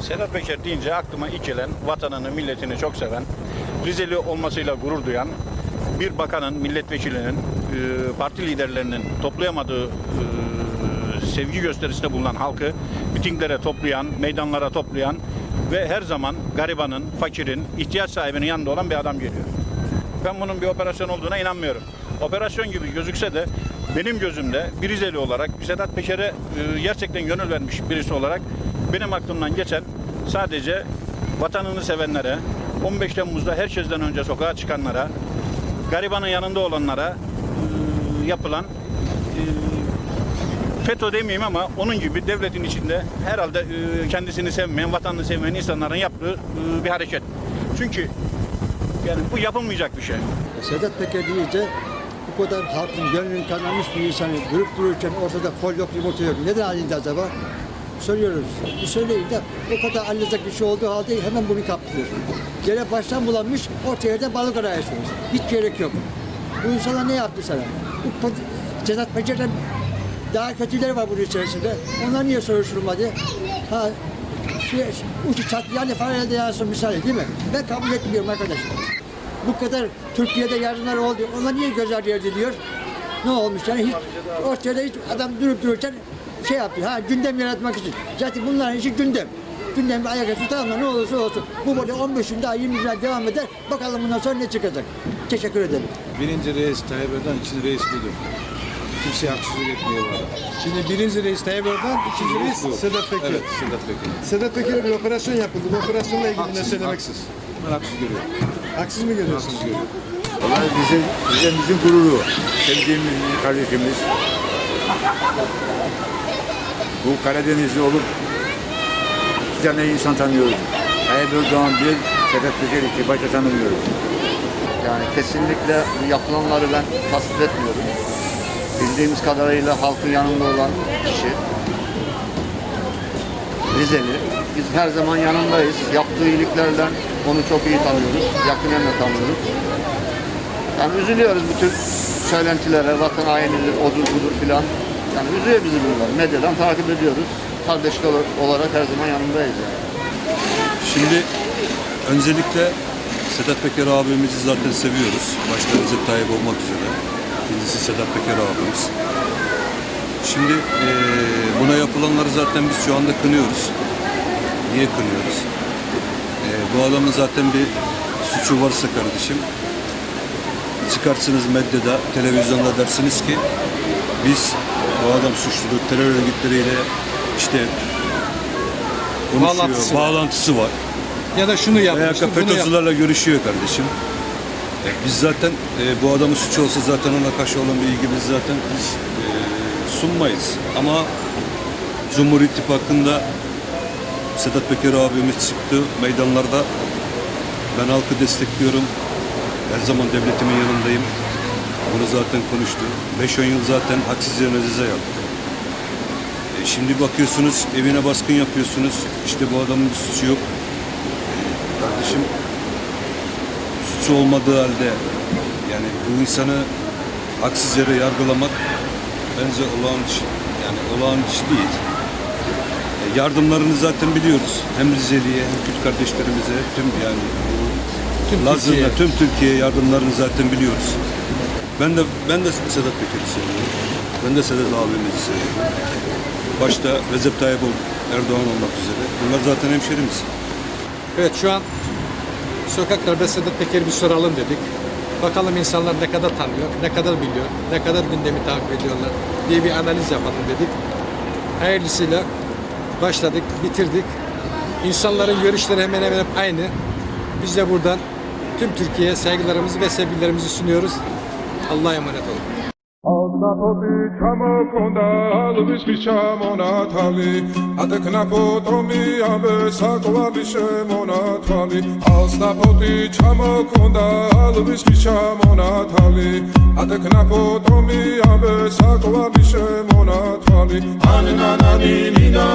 Sedat Peker deyince aklıma ilk gelen vatanını, milletini çok seven, Rizeli olmasıyla gurur duyan bir bakanın, milletvekilinin, e, parti liderlerinin toplayamadığı e, sevgi gösterisinde bulunan halkı mitinglere toplayan, meydanlara toplayan ve her zaman garibanın, fakirin, ihtiyaç sahibinin yanında olan bir adam geliyor. Ben bunun bir operasyon olduğuna inanmıyorum. Operasyon gibi gözükse de benim gözümde bir Rizeli olarak Sedat Peker'e e, gerçekten gönül vermiş birisi olarak benim aklımdan geçen sadece vatanını sevenlere, 15 Temmuz'da herkesten önce sokağa çıkanlara, garibanın yanında olanlara e, yapılan e, FETÖ demeyeyim ama onun gibi devletin içinde herhalde e, kendisini sevmeyen, vatanını sevmeyen insanların yaptığı e, bir hareket. Çünkü yani bu yapılmayacak bir şey. Sedat Peker deyince bu kadar halkın gönlünü kazanmış bir insanı durup dururken ortada kol yok yumurta yok. Neden halinde acaba? Soruyoruz. Bir söyleyin de o kadar alınacak bir şey olduğu halde hemen bunu kaptırıyor. Gene baştan bulanmış ortaya da balık arayıyorsunuz. Hiç gerek yok. Bu insanlar ne yaptı sana? Bu Sedat Peker'den daha kötüleri var bunun içerisinde. Onlar niye soruşturulmadı? Ha, şey, uçu çat yani farede yansın misali değil mi? Ben kabul etmiyorum arkadaşlar. Bu kadar Türkiye'de yardımlar oldu. Onlar niye göz ardı ediliyor? Ne olmuş yani hiç ortada hiç adam durup dururken şey yaptı. Ha gündem yaratmak için. Zaten bunların işi gündem. Gündem ayakta tutalım da ne olursa olsun. Bu böyle 15 gün daha 20 gün daha devam eder. Bakalım bundan sonra ne çıkacak. Teşekkür ederim. Birinci reis Tayyip Erdoğan, ikinci reis budur. Kimseye haksızlık etmiyor bu adam. Şimdi birinci reis Tayyip Erdoğan, ikinci reis Bu. Sedat Peker. Evet, Sedat Peker. Sedat Peker'e bir operasyon yapıldı. Bu operasyonla ilgili ne Haksız, söylemek haksız. Ben haksız görüyorum. Haksız mı görüyorsunuz? Haksız görüyorum. Vallahi bizim, bizim gururu, sevdiğimiz bir kardeşimiz. Bu Karadenizli olup iki tane insan tanıyoruz. Tayyip Erdoğan bir, Sedat Peker iki, başka tanımıyoruz. Yani kesinlikle yapılanları ben tasvip etmiyorum. Bildiğimiz kadarıyla halkın yanında olan kişi Rizeli. Biz her zaman yanındayız. Yaptığı iyiliklerden onu çok iyi tanıyoruz. Yakinen tanıyoruz. Yani üzülüyoruz bu tür söylentilere, vatan hainidir, odur budur filan. Yani üzüyor bizi bunlar. Medyadan takip ediyoruz. Kardeşlik olarak her zaman yanındayız yani. Şimdi öncelikle Sedat Peker abimizi zaten seviyoruz. Başta Recep Tayyip olmak üzere. İkincisi Sedat Peker abimiz. Şimdi eee, buna yapılanları zaten biz şu anda kınıyoruz. Niye kınıyoruz? Eee, bu adamın zaten bir suçu varsa kardeşim çıkarsınız medyada, televizyonda dersiniz ki biz bu adam suçludur, terör örgütleriyle işte konuşuyor, Bağlantısı bağlantısı, var. var. Ya da şunu Veya yapmıştır, bunu yap. FETÖ'cülerle görüşüyor kardeşim. E, biz zaten e, bu adamın suçu olsa zaten ona karşı olan bir ilgimizi zaten biz e, sunmayız. Ama Cumhur İttifakı'nda Sedat Peker abimiz çıktı meydanlarda. Ben halkı destekliyorum. Her zaman devletimin yanındayım. Bunu zaten konuştu. 5-10 yıl zaten haksız yerine ceza yaptı. E, şimdi bakıyorsunuz evine baskın yapıyorsunuz. İşte bu adamın bir suçu yok. Kardeşim suçu olmadığı halde yani bu insanı haksız yere yargılamak bence olağan iş, yani olağan iş değil. E, yardımlarını zaten biliyoruz. Hem Rizeli'ye hem Kürt kardeşlerimize tüm yani Tüm Lazım'da tüm Türkiye yardımlarını zaten biliyoruz. Ben de ben de Sedat Peker'i seviyorum. Ben de Sedat abimizi seviyorum. Başta Recep Tayyip Erdoğan olmak üzere. Bunlar zaten hemşerimiz. Evet şu an sokaklarda Sedat Peker'i bir soralım dedik. Bakalım insanlar ne kadar tanıyor, ne kadar biliyor, ne kadar gündemi takip ediyorlar diye bir analiz yapalım dedik. Hayırlısıyla başladık, bitirdik. İnsanların görüşleri hemen hemen aynı. Biz de buradan tüm Türkiye'ye saygılarımızı ve sevgilerimizi sunuyoruz. Allah'a emanet olun. Одна поди чамо конда, албишки чамо натали, а так на потоми абе саква бише монатали. Одна поди чамо конда, албишки чамо натали, а так на потоми абе саква бише монатали. Анна на дини на